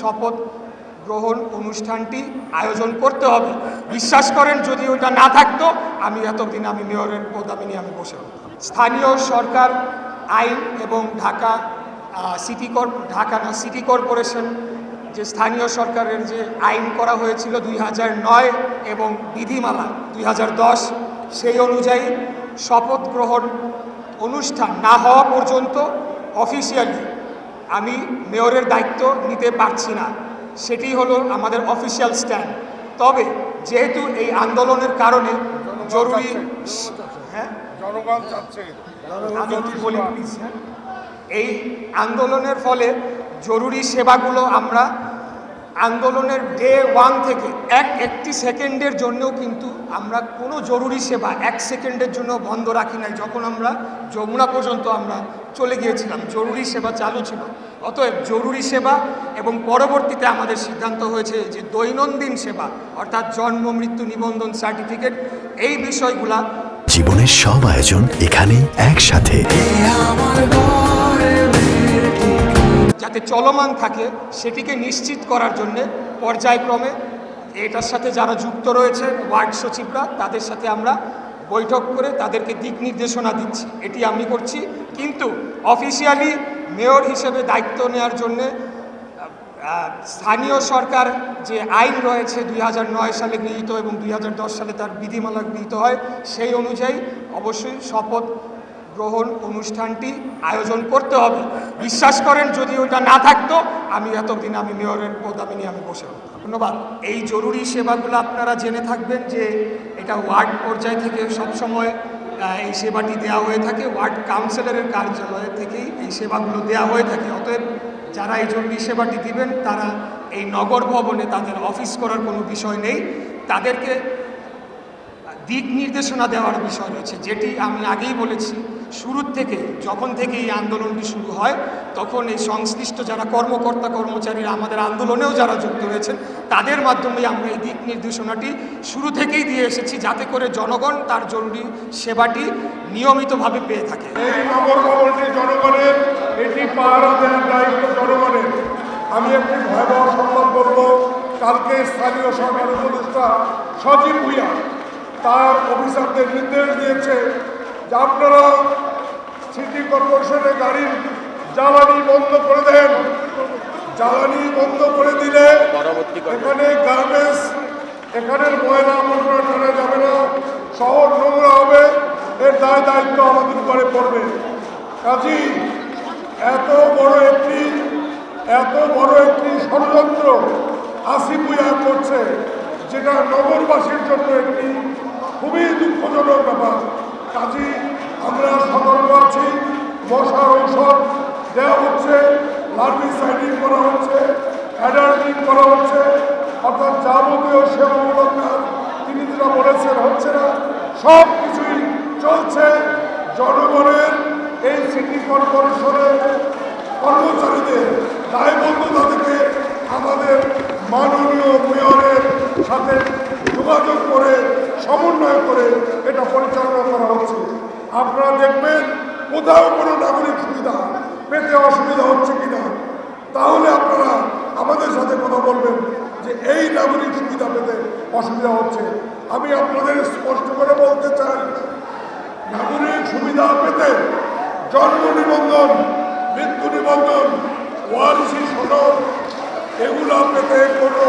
শপথ গ্রহণ অনুষ্ঠানটি আয়োজন করতে হবে বিশ্বাস করেন, যদি ওইটা না থাকতো, আমি এতদিন আমি মেয়রের পদামি নিয়ে আমি বসে। স্থানীয় সরকার, আইন এবং ঢাকা সিটি কর ঢাকা না, সিটি কর্পোরেশন, যে স্থানীয় সরকারের যে আইন করা হয়েছিল দুই নয় এবং বিধিমালা দুই হাজার দশ, সেই অনুযায়ী শপথ গ্রহণ অনুষ্ঠান না হওয়া পর্যন্ত অফিসিয়ালি আমি মেয়রের দায়িত্ব নিতে পারছি না। সেটি হলো আমাদের অফিসিয়াল স্ট্যান্ড তবে যেহেতু এই আন্দোলনের কারণে জরুরি হ্যাঁ? জনগণ চাচ্ছে। আমি একটু বলি হ্যাঁ? এই আন্দোলনের ফলে জরুরি সেবাগুলো আমরা আন্দোলনের ডে ওয়ান থেকে এক একটি সেকেন্ডের জন্যও কিন্তু আমরা কোনো জরুরি সেবা এক সেকেন্ডের জন্য বন্ধ রাখি নাই যখন আমরা যমুনা পর্যন্ত আমরা চলে গিয়েছিলাম। জরুরি সেবা চালু ছিল। অতএব জরুরি সেবা এবং পরবর্তীতে আমাদের সিদ্ধান্ত হয়েছে যে দৈনন্দিন সেবা অর্থাৎ জন্ম মৃত্যু নিবন্ধন সার্টিফিকেট এই বিষয়গুলা জীবনের সব আয়োজন এখানে একসাথে। যাতে চলমান থাকে সেটিকে নিশ্চিত করার জন্য পর্যায়ক্রমে এটার সাথে যারা যুক্ত রয়েছে ওয়ার্ড সচিবরা, তাদের সাথে আমরা বৈঠক করে তাদেরকে দিক নির্দেশনা দিচ্ছি। এটি আমি করছি। কিন্তু অফিসিয়ালি মেয়র হিসেবে দায়িত্ব নেওয়ার জন্যে স্থানীয় সরকার যে আইন রয়েছে দুই হাজার নয় সালে গৃহীত এবং দুই হাজার দশ সালে তার বিধিমালা গৃহীত হয়, সেই অনুযায়ী অবশ্যই শপথ গ্রহণ অনুষ্ঠানটি আয়োজন করতে হবে। বিশ্বাস করেন, যদি ওটা না থাকতো, আমি এতদিন আমি মেয়রের পদামি নিয়ে আমি বসে। ধন্যবাদ। এই জরুরি সেবাগুলো আপনারা জেনে থাকবেন যে এটা ওয়ার্ড পর্যায় থেকে সবসময় এই সেবাটি দেওয়া হয়ে থাকে। ওয়ার্ড কাউন্সিলরের কার্যালয় থেকেই এই সেবাগুলো দেওয়া হয়ে থাকে। অতএব যারা এই জরুরি সেবাটি দিবেন, তারা এই নগর ভবনে তাদের অফিস করার কোনো বিষয় নেই। তাদেরকে দিক নির্দেশনা দেওয়ার বিষয় রয়েছে, যেটি আমি আগেই বলেছি। শুরুর থেকে, যখন থেকে এই আন্দোলনটি শুরু হয়, তখন এই সংশ্লিষ্ট যারা কর্মকর্তা, কর্মচারীরা আমাদের আন্দোলনেও যারা যুক্ত রয়েছেন, তাদের মাধ্যমে আমরা এই দিক নির্দেশনাটি শুরু থেকেই দিয়ে এসেছি, যাতে করে জনগণ তার জরুরি সেবাটি নিয়মিতভাবে পেয়ে থাকে। এই জনগণের, এটি জনগণের। আমি একটি ভয়াবহ সংবাদ বলব, কালকে স্থানীয় সরকার উপদেষ্টা সজীব ভুইয়া তার অফিসারদের নির্দেশ দিয়েছে আপনারা সিটি কর্পোরেশনের গাড়ির জ্বালানি বন্ধ করে দেন। জ্বালানি বন্ধ করে দিলে এখানে গার্মেন্টস, এখানের ময়লা আবর্জনা টানা যাবে না। শহর নোংরা হবে, এর দায় দায়িত্ব আমাদের উপরে পড়বে। কাজী, এত বড় একটি, এত বড় একটি ষড়যন্ত্র আসিপুয়া করছে, যেটা নগরবাসীর জন্য একটি খুবই দুঃখজনক ব্যাপার। কাজী, আমরা সতর্ক আছি। মশার ঔষধ দেওয়া হচ্ছে লার্ভিসাইডিং করা হচ্ছে অ্যাডাল্টিং করা হচ্ছে, অর্থাৎ যাবতীয় সেবামূলক কাজ তিনি যেটা বলেছেন হচ্ছে না, সব কিছুই চলছে জনগণের এই সিটি কর্পোরেশনের কর্মচারীদের। দায়বদ্ধতা থেকে আমাদের মাননীয় মেয়রের সাথে যোগাযোগ করে সমন্বয় করে এটা পরিচালনা করা হচ্ছে আপনারা দেখবেন কোথাও কোনো নাগরিক সুবিধা পেতে অসুবিধা হচ্ছে কিনা? তাহলে আপনারা আমাদের সাথে কথা বলবেন যে এই নাগরিক সুবিধা পেতে অসুবিধা হচ্ছে। আমি আপনাদের স্পষ্ট করে বলতে চাই, নাগরিক সুবিধা পেতে জন্ম নিবন্ধন, মৃত্যু নিবন্ধন ওয়ারিসি সনদ, এগুলো পেতে কোনো